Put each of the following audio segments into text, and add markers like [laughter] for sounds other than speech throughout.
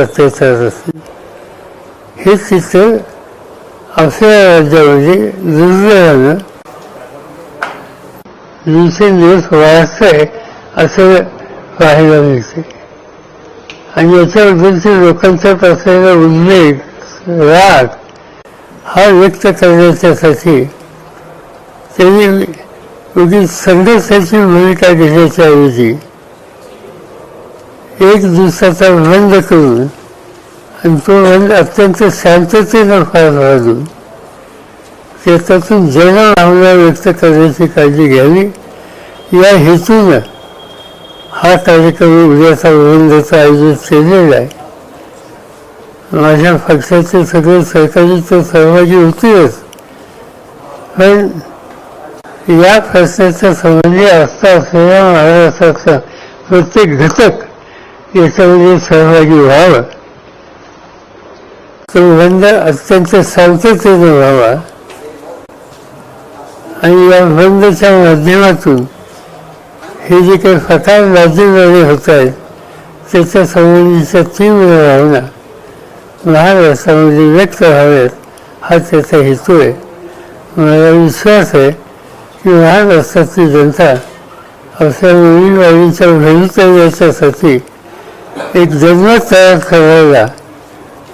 अत्याचार असते हे चित्र आपल्या राज्यामध्ये दुर्दैवानं दिवसेंदिवस वाढत आहे असं पाहायला मिळते आणि याच्याबद्दलच्या लोकांचा असलेला उद्वेग राग हा व्यक्त करण्याच्यासाठी त्यांनी उगी संघर्षाची भूमिका घेण्याच्या ऐवजी एक दिवसाचा बंद करून आणि तो बंद अत्यंत शांततेनं पार शेतातून त्याच्यातून आम्हाला व्यक्त करण्याची काळजी घ्यावी. या हेतूनं हा कार्यक्रम उद्याचा बंदचं आयोजित केलेला आहे. माझ्या पक्षाचे सगळे सहकारी तर सहभागी होतीलच. पण या प्रश्नाच्या संबंधी असता असलेल्या महाराष्ट्राचा प्रत्येक घटक याच्यामध्ये सहभागी व्हावं. तो बंद अत्यंत शांततेने व्हावा. आणि या बंदच्या माध्यमातून हे जे काही फटार लाजीवाले होत आहेत त्याच्या संबंधीच्या तीव्र भावना महाराष्ट्रामध्ये व्यक्त व्हाव्यात हा त्याचा हेतू आहे. मला विश्वास आहे की महाराष्ट्राची जनता आपल्या मुलीवाडीच्या भवितव्याच्यासाठी एक जनमत तयार करायला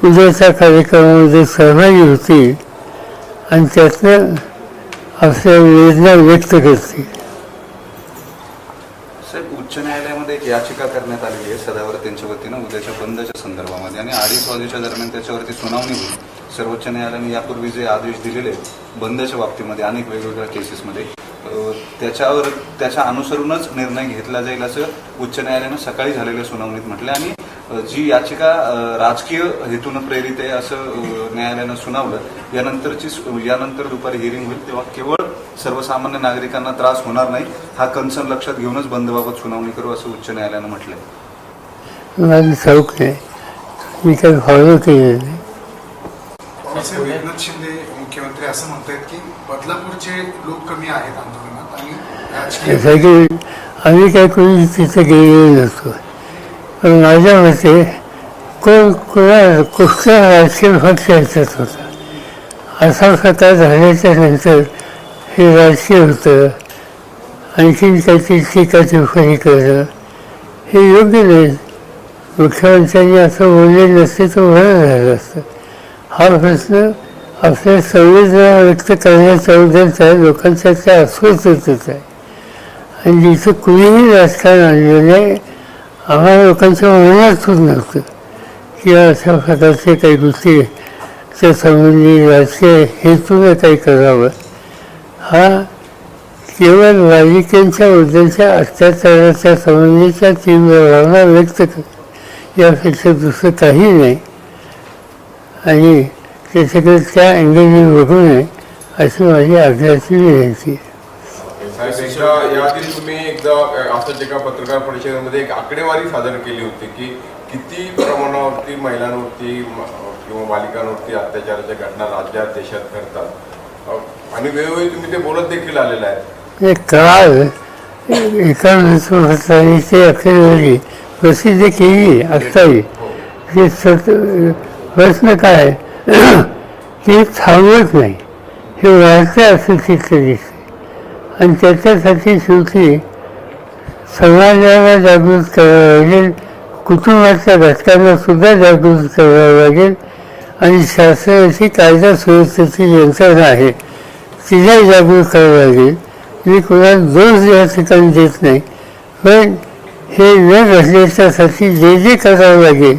उद्याच्या कार्यक्रमामध्ये सहभागी होती आणि त्यातनं आपल्या वेदना व्यक्त करतील उच्च न्यायालयामध्ये एक याचिका करण्यात आलेली आहे सदावर त्यांच्या वतीनं उद्याच्या बंदच्या संदर्भामध्ये. आणि अडीच वाजेच्या दरम्यान त्याच्यावरती सुनावणी होईल. सर्वोच्च न्यायालयाने यापूर्वी जे आदेश दिलेले बंदच्या बाबतीमध्ये अनेक वेगवेगळ्या केसेसमध्ये त्याच्यावर त्याच्या अनुसरूनच निर्णय घेतला जाईल असं उच्च न्यायालयानं सकाळी झालेल्या सुनावणीत म्हटलं आणि जी याचिका राजकीय हेतून प्रेरित आहे असं न्यायालयानं सुनावलं यानंतरची यानंतर दुपारी हिअरिंग होईल तेव्हा केवळ सर्वसामान्य नागरिकांना त्रास होणार नाही हा कन्सर्न लक्षात घेऊनच बंदबाबत सुनावणी करू असं उच्च न्यायालयानं ठाऊक नाही मी काही फॉलो नाही. ते असं म्हणतायत की बदलापूरचे लोक कमी आहेत आंदोलनात आणि राजकीय आम्ही काय कोणी तिथे गेलेलो नसतो. पण माझ्या मते कोण कोणा कुठला राजकीय पक्ष याच्यात होता? असा प्रकार झाल्याच्यानंतर हे राजकीय होतं. आणखीन काहीतरी टीका टिप्पणी करणं. हे योग्य नाही. मुख्यमंत्र्यांनी असं बोलले नसते तर बरं झालं असतं हा प्रश्न आपल्या संवेदना व्यक्त करण्याच्या उद्देश आहे लोकांच्या त्या अस्वस्थतेचा आहे. आणि जिथं कुणीही राजकारण आणलेलं आहे आम्हाला लोकांच्या मनात होत नव्हतं किंवा अशा प्रकारचे काही गोष्टी त्या संबंधी राजकीय हेतूने काही करावं. हा केवळ राजकीयांच्या मुद्द्यांच्या अत्याचाराच्या संबंधीच्या तीव्र भावना व्यक्त कर यापेक्षा दुसरं काही नाही. आणि त्याच्याकडे त्या अँगलने बघू नये अशी माझी आग्रहाची विनंती आहे. साहेब, एकदा याआधी तुम्ही एकदा एका पत्रकार परिषदेमध्ये एक आकडेवारी सादर केली होती की किती प्रमाणावरती महिलांवरती किंवा बालिकांवरती अत्याचाराच्या घटना राज्यात देशात घडतात. आणि वेळोवेळी तुम्ही ते बोलत देखील आलेलं आहे हे ते अखेरवरी प्रसिद्ध केली आत्ताही हे. सत प्रश्न काय ते थांबत नाही. हे वाढतं असं चित्र दिसते आणि त्याच्यासाठी शेवटी समाजाला जागृत करावं लागेल कुटुंबाच्या घटकांना सुद्धा जागृत करावं लागेल आणि शासनाची कायदा सुरक्षेची यंत्रणा आहे तिला जागृत करावं लागेल. मी कोणाला दोष या ठिकाणी देत नाही पण हे न घडण्याच्यासाठी जे जे करावं लागेल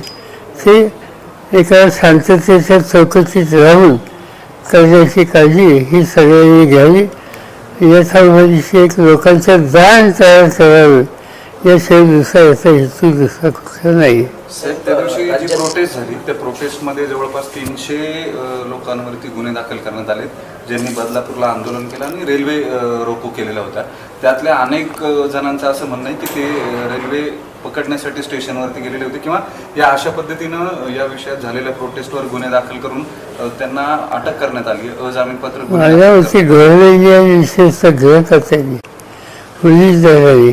ते एका शांततेच्या चौकटीत राहून करण्याची काळजी ही सगळ्यांनी घ्यावी. यथाविषयी एक लोकांचं दान तयार करावं. याशिवाय दुसरा याचा हेतू दुसरा कुठला नाही. साहेब त्या दिवशी जी प्रोटेस्ट झाली त्या प्रोटेस्टमध्ये जवळपास तीनशे लोकांवरती गुन्हे दाखल करण्यात आले ज्यांनी बदलापूरला आंदोलन केलं आणि रेल्वे रोको केलेला होता त्यातल्या अनेक जणांचं असं म्हणणं आहे की ते रेल्वे पकडण्यासाठी स्टेशनवरती गेलेले होते किंवा या अशा पद्धतीनं या विषयात झालेल्या प्रोटेस्टवर गुन्हे दाखल करून त्यांना अटक करण्यात आली. अजामीनपात्र गुन्हे माझ्या दाखल वरती गव्हर्नमेंटच्या विशेष सगळं त्यांनी पोलीस दलाने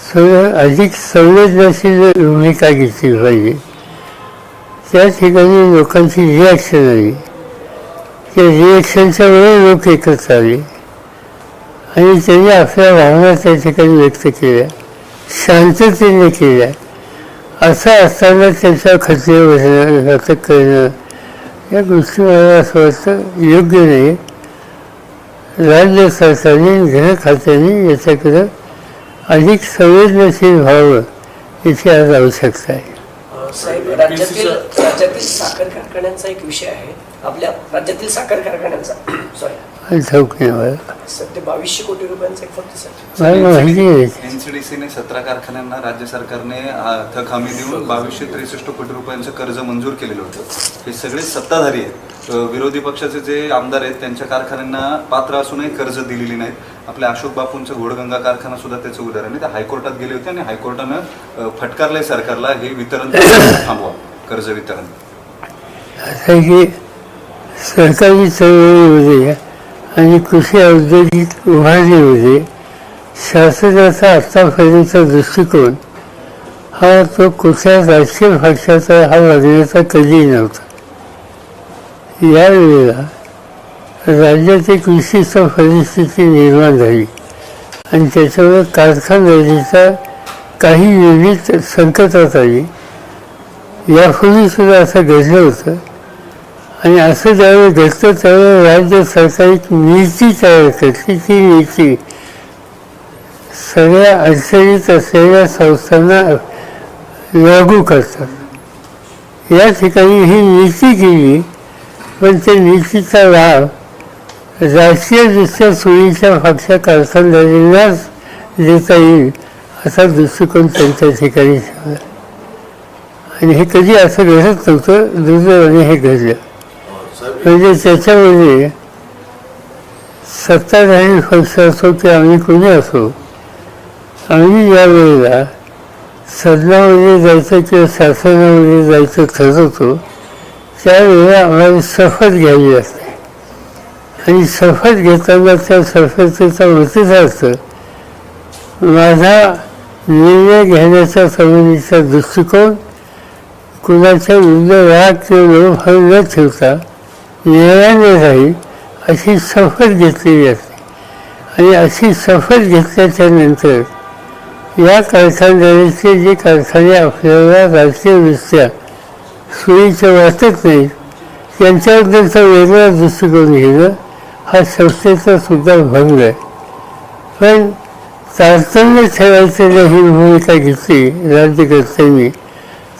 सगळं अधिक संवेदनशील भूमिका घेतली पाहिजे त्या ठिकाणी लोकांची रिॲक्शन आली. त्या रिॲक्शनच्या वेळी लोक एकत्र आले. आणि त्यांनी आपल्या भावना त्या ठिकाणी व्यक्त केल्या. शांततेने केल्या. असं असताना त्यांच्या खतरे बसणं घातक करणं या गोष्टी मला असं वाटतं योग्य नाही. राज्य सरकारने गृह खात्याने याच्याकडं अधिक संवेदनशील व्हावं याची आज आवश्यकता आहे. साहेब राज्यातील राज्यातील साखर कारखान्यांचा एक विषय आहे. आपल्या राज्यातील साखर कारखान्यांचा [coughs] सॉरी सध्या बावीसशे कोटी रुपयांचा एक फक्त माहिती आहे एनसीडीसीने सतरा कारखान्यांना राज्य सरकारने थक हमी देऊन बावीसशे त्रेसष्ट कोटी रुपयांचं कर्ज मंजूर केलेलं होतं. हे सगळे सत्ताधारी आहेत. विरोधी पक्षाचे जे आमदार आहेत त्यांच्या कारखान्यांना पात्र असूनही कर्ज दिलेली नाहीत. आपल्या अशोक बापूंचं घोडगंगा कारखाना सुद्धा त्याचं उदाहरण आहे. ते हायकोर्टात गेले होते आणि हायकोर्टानं फटकारलंय सरकारला हे वितरण थांबवा. कर्ज वितरण. असं आहे सरकारी चळवळीमध्ये आणि कृषी औद्योगिक उभारणीमध्ये शासनाचा आत्तापर्यंतचा दृष्टिकोन हा तो कुठल्या राजकीय पक्षाचा हा वागण्याचा कधीही नव्हता. यावेळेला राज्यात एक विशिष्ट परिस्थिती निर्माण झाली आणि त्याच्यामुळे कारखानदारीचा काही युनिट संकटात आली. यापूर्वी सुद्धा असं घडलं होतं आणि असं ज्यावेळी घडतं त्यावेळी राज्य सरकार एक नीती तयार करते ती नीती सगळ्या अडचणीत असलेल्या संस्थांना लागू करतात. या ठिकाणी ही नीती केली पण त्या नीतीचा लाभ राजकीयदृष्ट्या सोयीच्या पक्षा कारखानदारींनाच देता येईल असा दृष्टिकोन त्यांच्या ठिकाणी ठेवला. आणि हे कधी असं घडत नव्हतं दुर्दैवाने हे घडलं. म्हणजे त्याच्यामध्ये सत्ताधारी पक्ष असो की आम्ही कोणी असो आम्ही यावेळेला सदनामध्ये जायचं किंवा शासनामध्ये जायचं ठरवतो त्यावेळेला आम्हाला शपथ घ्यावी असते. आणि शपथ घेताना त्या शपथेचा उद्देश माझा निर्णय घेण्याच्या संबंधीचा दृष्टिकोन कुणाच्या विरुद्ध राग किंवा लोभाव न ठेवता निर्णयाने राहील अशी शपथ घेतलेली असते. आणि अशी शपथ घेतल्याच्या नंतर या कारखानदारीचे जे कारखाने आपल्याला राजकीयदृष्ट्या सोयीचे वाटत नाहीत त्यांच्याबद्दलचा वेगळा दृष्टिकोन घेणं हा संस्थेचा सुद्धा भंग आहे. पण तारतम्य ठेवायचं ही भूमिका घेतली राज्यकर्त्यांनी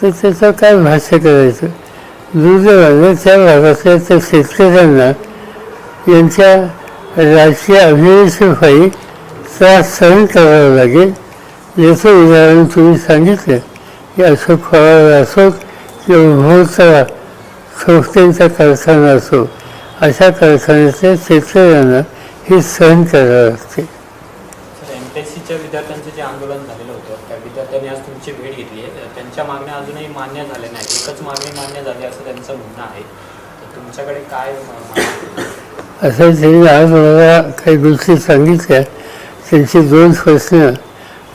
तर त्याचं काय भाष्य करायचं? दुर्दैवानं त्या भागातल्या त्या शेतकऱ्यांना यांच्या राजकीय अभिनेषेपायी त्रास सहन करावा लागेल याचं उदाहरण तुम्ही सांगितलं की अशोक पवार असोत किंवा मोहचा संस्थेचा कारखाना असो अशा कारखान्यातल्या शेतकऱ्यांना हे सहन करावं लागते विद्यार्थ्यांचं जे आंदोलन झालेलं होतं त्या विद्यार्थ्यांनी आज तुमची भेट घेतली आहे त्यांच्या मागण्या अजूनही मान्य झाल्या नाही एकच मागणी मान्य झाली असं त्यांचं म्हणणं आहे तुमच्याकडे काय असं त्यांनी आज मला काही गोष्टी सांगितल्या त्यांचे दोन प्रश्न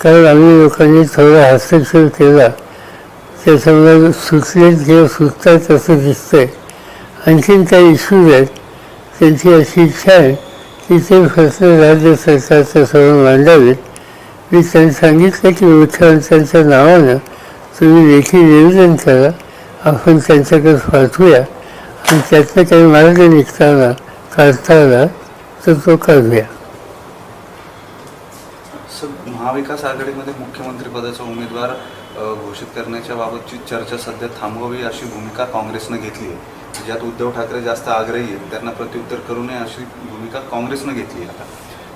कारण आम्ही लोकांनी थोडा हस्तक्षेप केला. त्याच्यामुळे सुचलेत किंवा सुचतात असं दिसतंय. आणखीन काही इश्यूज आहेत. त्यांची अशी इच्छा आहे की ते प्रश्न राज्य सरकारच्या समोर मांडावेत. मी त्यांनी सांगितलं की मुख्यमंत्र्यांच्या नावानं तुम्ही लेखी निवेदन करा. आपण त्यांच्याकडे पाठवूया. आणि त्यातनं काही मार्ग निघताना काढता आला तर तो काढूया. महाविकास आघाडीमध्ये मुख्यमंत्री पदाचा उमेदवार घोषित करण्याच्या बाबतची चर्चा सध्या थांबवावी अशी भूमिका काँग्रेसनं घेतली आहे. ज्यात उद्धव ठाकरे जास्त आग्रही आहेत त्यांना प्रत्युत्तर करू नये अशी भूमिका काँग्रेसनं घेतली आहे आता.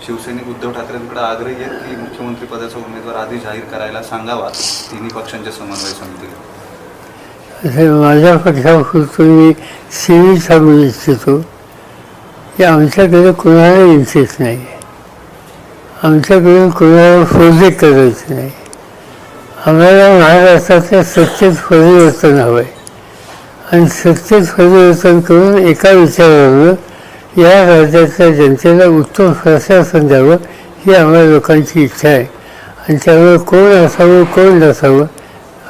शिवसैनिक उद्धव ठाकरेंकडे आग्रही आहेत की मुख्यमंत्री पदाचा उमेदवार आधी जाहीर करायला सांगावा तिन्ही पक्षांच्या समन्वय समितीला. माझ्या पक्षापुरतं मी सीमित सांगू इच्छितो की आमच्याकडे कोणाला इंटरेस्ट नाही. आमच्याकडे कोणाला प्रोजेक्ट करायची नाही. आम्हाला महाराष्ट्रातल्या सत्तेत परिवर्तन हवं. आहे आणि सत्तेत परिवर्तन करून एका विचारानं या राज्यातल्या जनतेला उत्तम प्रशासन द्यावं ही आम्हाला लोकांची इच्छा आहे. आणि त्यामुळे कोण असावं कोण नसावं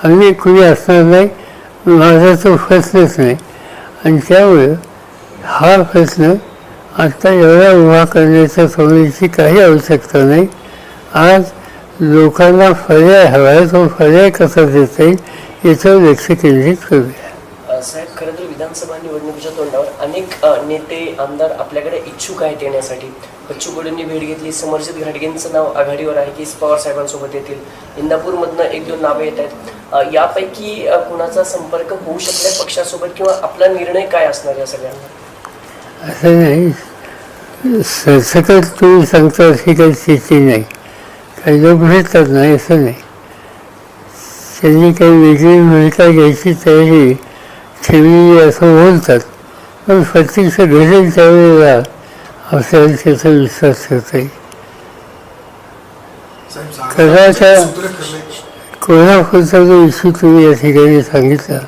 आम्ही कुणी असणार नाही माझा तो प्रश्नच नाही. आणि त्यामुळं हा प्रश्न आत्ता एवढा उभा करण्याच्या सवयीची काही आवश्यकता नाही. आज लोकांना पर्याय हवा आहे तो पर्याय कसा देता येईल याच्यावर लक्ष केंद्रित करूया. साहेब खरं तर विधानसभा निवडणुकीच्या तोंडावर अनेक नेते आमदार आपल्याकडे इच्छुक आहेत येण्यासाठी. बच्चू कडूंनी भेट घेतली समर्जित घाटगेंचं नाव आघाडीवर आहे की पवार साहेबांसोबत येतील. इंदापूरमधनं एक दोन नावे येत आहेत. यापैकी कुणाचा संपर्क होऊ शकल्या पक्षासोबत किंवा आपला निर्णय काय असणार या सगळ्यांना असं नाही सरसकट तुम्ही सांगता अशी काही स्थिती नाही. काही लोक भेटतात नाही असं नाही. त्यांनी काही वेगळी भूमिका घ्यायची तयारी ठेवली असं बोलतात. पण प्रत्यक्ष घडेल त्यावेळेला आपल्याला त्याचा विश्वास ठेवता येईल सूत्र ठरले कोल्हापूरचा जो इश्यू तुम्ही या ठिकाणी सांगितला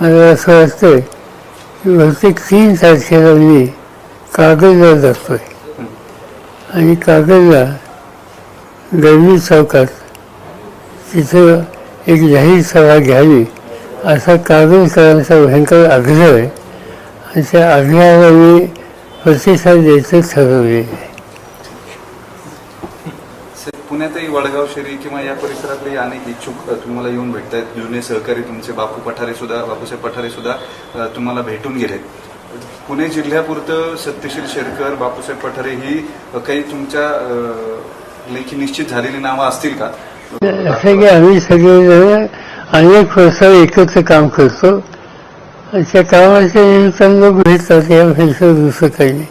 मला असं वाटतं बहुतेक तीन तारखेला मी कागदला जातोय. आणि कागदला गरवी चौकात तिथं एक जाहीर सभा घ्यावी असा कागदकरांचा भयंकर आग्रह आहे. आणि त्या आग्रहाला मी प्रतिसाद द्यायचं ठरवले आहे. पुण्यातही वडगाव शहरी किंवा या परिसरातले अनेक इच्छुक तुम्हाला येऊन भेटत आहेत जुने सहकारी तुमचे बापू पठारे सुद्धा बापूसाहेब पठारे सुद्धा तुम्हाला भेटून गेलेत. पुणे जिल्ह्यापुरतं सत्यशील शेरकर बापूसाहेब पठारे ही काही तुमच्या लेखी निश्चित झालेली नावं असतील का? की आम्ही सगळेजण अनेक वर्ष एकत्र काम करतो. त्या कामाच्या निमित्तानं लोक भेटतात यापेक्षा दुसरं काही नाही.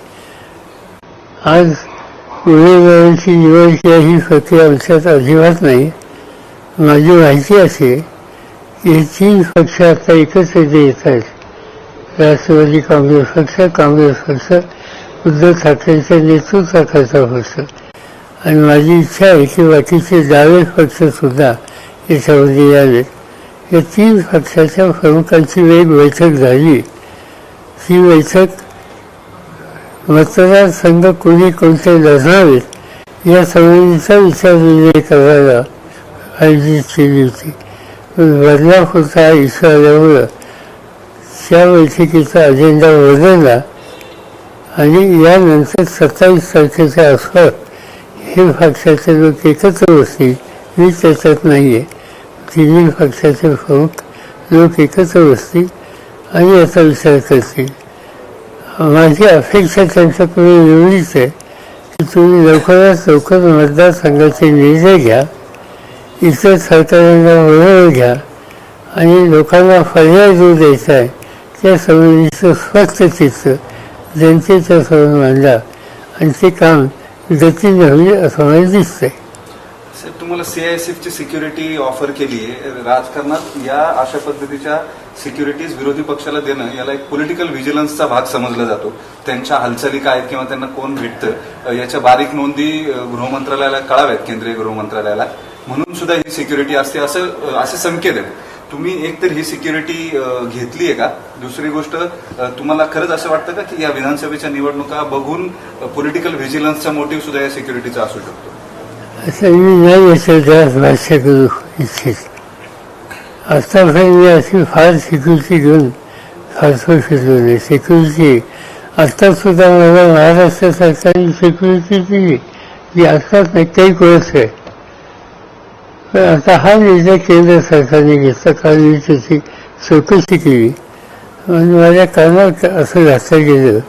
आज उमेदवारांची निवड ही प्रक्रिया आमच्यात अजिबात नाही. माझी माहिती अशी की हे तीन पक्ष आता एकत्र येथे येत आहेत राष्ट्रवादी काँग्रेस पक्ष काँग्रेस पक्ष उद्धव ठाकरेंच्या नेतृत्वाखालचा पक्ष. आणि माझी इच्छा आहे की बाकीचे डावे पक्षसुद्धा याच्यामध्ये यावेत या तीन पक्षाच्या प्रमुखांची एक बैठक झाली. ही बैठक मतदारसंघ कोणी कोणते लढवावेत या सवयीचा विचार निर्णय करायला आयोजित केली होती. पण होता हा आल्यामुळं त्या बैठकीचा अजेंडा बदलला आणि यानंतर सत्तावीस तारखेच्या आसपास हे पक्षाचे लोक एकत्र बसतील. मी त्याच्यात नाही आहे तिन्ही पक्षाचे प्रमुख लोक एकत्र बसतील आणि याचा विचार करतील. माझी अपेक्षा त्यांच्याकडे एवढीच आहे की तुम्ही लवकरात लवकर मतदारसंघाचे निर्णय घ्या इतर सरकारांना वळवून घ्या आणि लोकांना पर्याय जो द्यायचा आहे त्या संबंधीचं स्पष्ट चित्र जनतेच्या समोर मांडा आणि ते काम गतीने होईल असं मला दिसतंय. साहेब तुम्हाला सीआयएसएफची सिक्युरिटी ऑफर केली आहे राजकारणात या अशा पद्धतीच्या सिक्युरिटीज विरोधी पक्षाला देणं याला एक पॉलिटिकल व्हिजिलन्सचा भाग समजला जातो. त्यांच्या हालचाली काय आहेत किंवा त्यांना कोण भेटतं याच्या बारीक नोंदी गृहमंत्रालयाला कळाव्यात केंद्रीय गृहमंत्रालयाला. म्हणून सुद्धा ही सिक्युरिटी असते असं असे संकेत आहेत. तुम्ही एकतर ही सिक्युरिटी घेतली आहे का? दुसरी गोष्ट तुम्हाला खरंच असं वाटतं का की या विधानसभेच्या निवडणुका बघून पॉलिटिकल व्हिजिलन्सचा मोटिव्ह सुद्धा या सिक्युरिटीचा असू शकतो? मी नाही याचं भाष्य करू इच्छित आतापर्यंत मी अशी फार सिक्युरिटी घेऊन फारसं फिरलो नाही सिक्युरिटी आत्तासुद्धा मला महाराष्ट्र सरकारने सिक्युरिटी दिली जी आत्ताच नाही काही कळत आहे पण आता हा निर्णय केंद्र सरकारने घेतला कारण मी त्याची चौकशी केली आणि माझ्या कानात असं घातलं गेलं.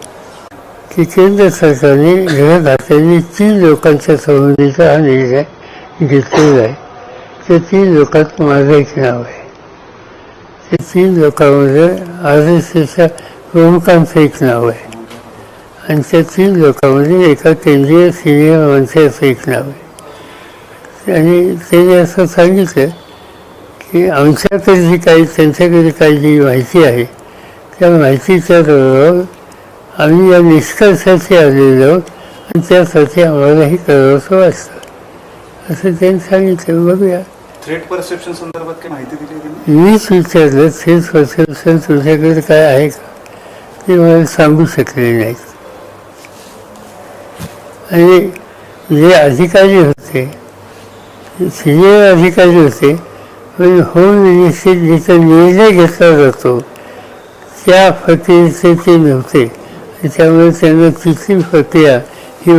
की केंद्र सरकारने गृहखात्याने तीन लोकांच्या संबंधीचा हा निर्णय घेतलेला आहे ते तीन लोकांत माझं एक नाव आहे ते तीन लोकांमध्ये आर एस एसच्या प्रमुखांचं एक नाव आहे आणि त्या तीन लोकांमध्ये एका केंद्रीय सिनियर माणसाचं एक नाव आहे आणि त्याने असं सांगितलं की आमच्याकडे जी काही त्यांच्याकडे काही जी माहिती आहे त्या माहितीच्या आम्ही या निष्कर्षाचे आलेलो आहोत आणि त्यासाठी आम्हालाही करावंसं वाटतं. असं त्यांनी सांगितलं. बघूया. थ्रेट परसेप्शन संदर्भात काही माहिती दिली मीच विचारलं तेच परसेप्शन तुझ्याकडे काय आहे का? ते मला सांगू शकले नाहीत. आणि जे अधिकारी होते सिनियर अधिकारी होते पण होऊन निश्चित जिथं निर्णय घेतला जातो त्या प्रक्रियेचे ते नव्हते. त्यामुळे त्यांना तिथली प्रक्रिया